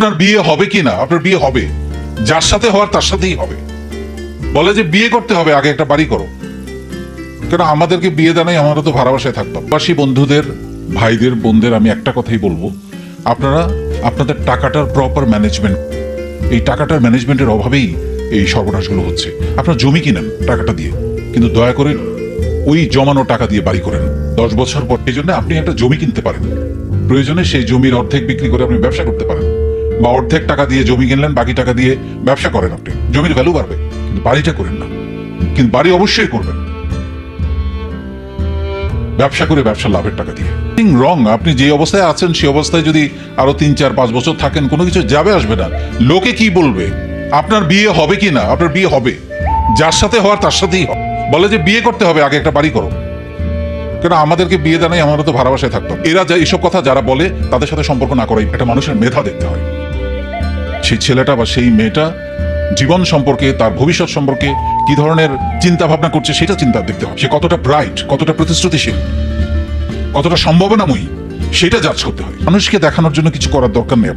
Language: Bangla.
আপনার বিয়ে হবে কি না? আপনার বিয়ে হবে। যার সাথে হওয়ার, তার সাথেই হবে। বলে যে বিয়ে করতে হবে, আগে একটা বাড়ি করো। কেন আমাদেরকে বিয়ে দেয় নাই আমরা তো ভাড়াবাসায় থাকতাম বাসী বন্ধুদের, ভাইদের, বোনদের আমি একটা কথাই বলব। আপনারা আপনাদের টাকাটার প্রপার ম্যানেজমেন্ট এই টাকাটার ম্যানেজমেন্টের অভাবেই এই সর্বনাশগুলো হচ্ছে। আপনারা জমি কিনেন টাকাটা দিয়ে। কিন্তু দয়া করে ওই জমানো টাকা দিয়ে বাড়ি করেন। দশ বছর পর, এই জন্য আপনি একটা জমি কিনতে পারেন। প্রয়োজনে সেই জমির অর্ধেক বিক্রি করে আপনি ব্যবসা করতে পারেন। বা অর্ধেক টাকা দিয়ে জমি কিনলেন, বাকি টাকা দিয়ে ব্যবসা করেন আপনি। জমির ভ্যালু বাড়বে, কিন্তু বাড়িটা করেন না। কিন্তু বাড়ি অবশ্যই করবেন। ব্যবসা করে ব্যবসা লাভের টাকা দিয়ে। রং আপনি যে অবস্থায় আছেন সেই অবস্থায় যদি আরও তিন, চার, পাঁচ বছর থাকেন, কোনো কিছু যাবে, আসবে না। লোকে কি বলবে? আপনার বিয়ে হবে কি না? আপনার বিয়ে হবে। যার সাথে হওয়ার, তার সাথেই বলে যে বিয়ে করতে হবে, আগে একটা বাড়ি করো। কেন আমাদেরকে বিয়ে দেয় নাই আমরা তো ভাড়াবাসায় থাকতাম এরা যা এইসব কথা যারা বলে, তাদের সাথে সম্পর্ক না করাই একটা মানুষের মেধা দেখতে হয়। সেই ছেলেটা বা সেই মেয়েটা জীবন সম্পর্কে, তার ভবিষ্যৎ সম্পর্কে কি ধরনের চিন্তা ভাবনা করছে সেটা চিন্তা দেখতে হবে সে কতটা ব্রাইট কতটা প্রতিশ্রুতিশীল, কতটা সম্ভাবনাময়ী, সেটা জাজ করতে হয় মানুষকে দেখানোর জন্য কিছু করার দরকার নেই।